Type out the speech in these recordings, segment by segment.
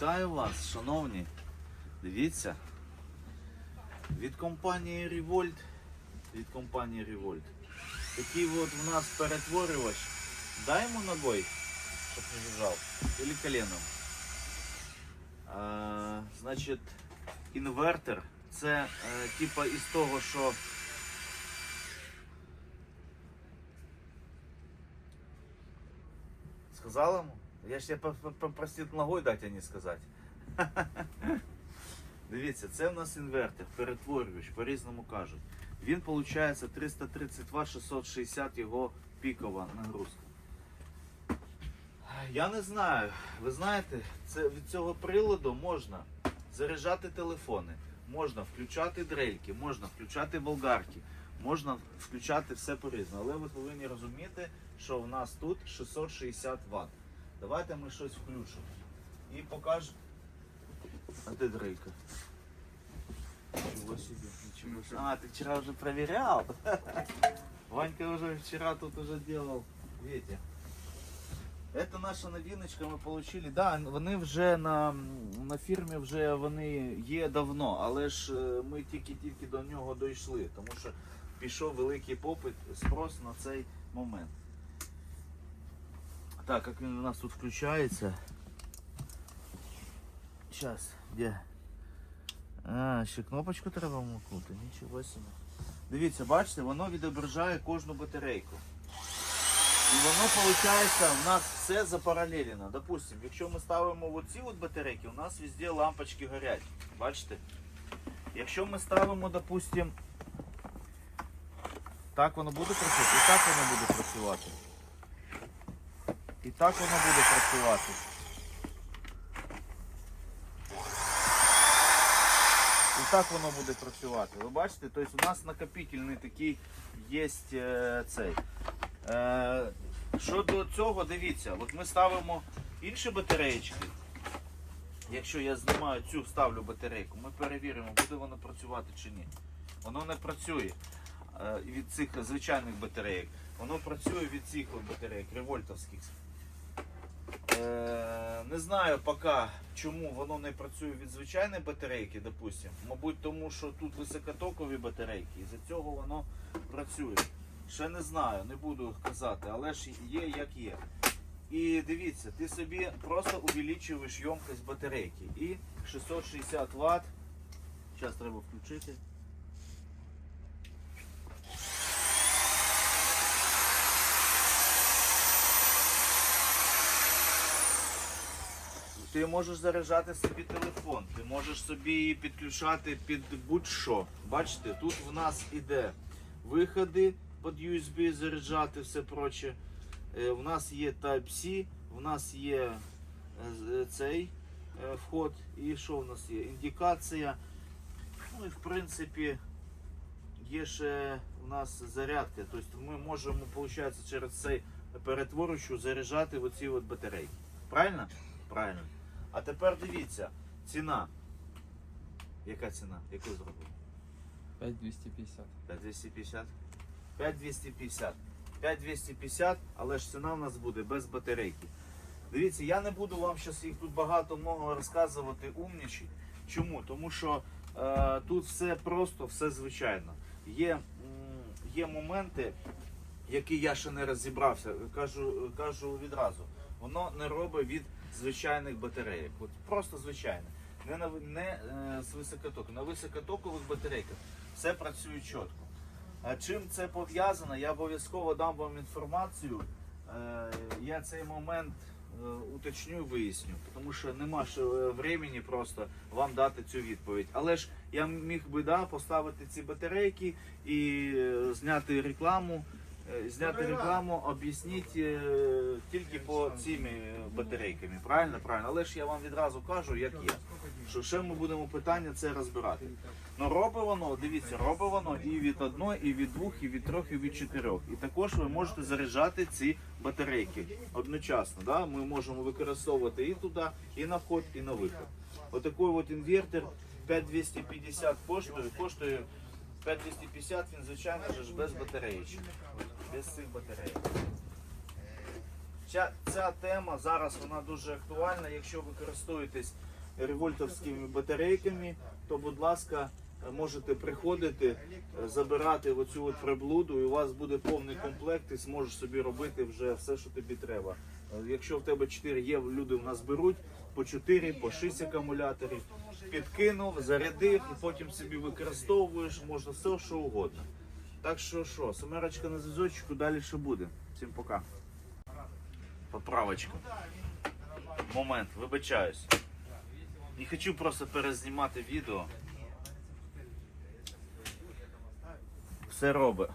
Вітаю вас, шановні. Дивіться. Від компанії Revolt. Від компанії Revolt. Такий от у нас перетворювач. Дай йому ногой, щоб не лежав. Или коленом. А, значить, інвертор. Це е, типа із того, що. Сказал ему? Я ж тебе попросив ногой дати, а не сказати. Дивіться, це в нас інвертор, перетворювач, по-різному кажуть. Він виходить 330 Вт, 660 його пікова нагрузка. Я не знаю. Ви знаєте, це, від цього приладу можна заряджати телефони, можна включати дрельки, можна включати болгарки, можна включати все по-різному. Але ви повинні розуміти, що в нас тут 660 Вт. Давайте ми щось включимо. І покажемо. А де дрелька? Ничего себе, ничего себе. А, ты вчера уже проверял? Ванька уже вчера тут уже делал, видите. Это наша новиночка ми получили. Да, вони вже на, на фірмі вже вони є давно, але ж е, ми тільки-тільки до нього дійшли, тому що пішов великий попит, спрос на цей момент. Так, як він у нас тут включається. Сейчас, де? А, ще кнопочку треба вмикнути, нічого собі. Дивіться, бачите, воно відображає кожну батарейку. І воно, виходить, у нас все запаралелено. Допустим, якщо ми ставимо оці от батарейки, у нас везде лампочки горять. Бачите? Якщо ми ставимо, допустим, так воно буде працювати, і так воно буде працювати. І так воно буде працювати. І так воно буде працювати. Ви бачите? Тобто у нас накопительний такий є е, цей. Е, щодо цього, дивіться, от ми ставимо інші батареєчки. Якщо я знімаю цю, ставлю батарейку, ми перевіримо, буде воно працювати чи ні. Воно не працює е, від цих звичайних батарейок. Воно працює від цих батарейок, револьтовських. Е, не знаю поки, чому воно не працює від звичайної батарейки, допустим. Мабуть, тому що тут високотокові батарейки, і за цього воно працює. Ще не знаю, не буду казати, але ж є як є. І дивіться, ти собі просто увеличуєш ємкость батарейки. І 660 Вт. Зараз треба включити. Ти можеш заряджати собі телефон, ти можеш собі її підключати під будь-що. Бачите, тут в нас іде виходи під USB заряджати, все проче. Е, У нас є Type-C, у нас є е, цей е, вход, і що в нас є? Індикація. Ну і в принципі є ще у нас зарядка. Тобто ми можемо, виходить, через цей перетворюючу заряджати оці от батарейки. Правильно? Правильно. А тепер дивіться, ціна. Яка ціна? Яку зробили? 5250. 5250? 5250. 5250, але ж ціна в нас буде без батарейки. Дивіться, я не буду вам зараз їх тут багато много розказувати умнічі. Чому? Тому що е, тут все просто, все звичайно. Є, є моменти, які я ще не розібрався. Кажу, кажу відразу. Воно не робить від звичайних батарейок. От просто звичайне. Не, на, не е, з високотоку. На високотокових батарейках все працює чітко. А чим це пов'язано, я обов'язково дам вам інформацію. Е, Я цей момент е, уточню виясню, тому що нема ще е, времени просто вам дати цю відповідь. Але ж я міг би да, поставити ці батарейки і е, зняти рекламу. Е, Зняти рекламу, об'яснити е, тільки по цими батарейками. Правильно, правильно. Але ж я вам відразу кажу, як є. Що ще ми будемо питання це розбирати. Ну робить воно, дивіться, робить воно і від одної, і від двох, і від трьох, і від чотирьох. І також ви можете заряджати ці батарейки одночасно. Да? Ми можемо використовувати і туди, і на вход, і на виход. Отакий от інвертор 5250 коштує, коштує 5250, він звичайно ж без батареї. Без цих батарей. ця, ця тема зараз вона дуже актуальна. Якщо ви користуєтесь револьтовськими батарейками, то будь ласка, можете приходити, забирати оцю от приблуду, і у вас буде повний комплект, і зможеш собі робити вже все, що тобі треба. Е, Якщо в тебе 4 є, люди в нас беруть по 4, по 6 акумуляторів, підкинув, зарядив і потім собі використовуєш, можна все, що угодно. Так що що, семерочка на зв'язочку, далі що буде. Всім пока. Поправочка. Момент, вибачаюсь. Не хочу просто перезнімати відео. Все робить.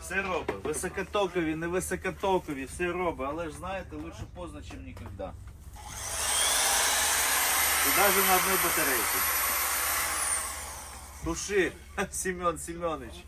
Все робить. Високотокові, не високотокові, все робить. Але ж знаєте, лучше поздно, ніж ніколи. І навіть на одній батарейці. Души, Семен Семенович.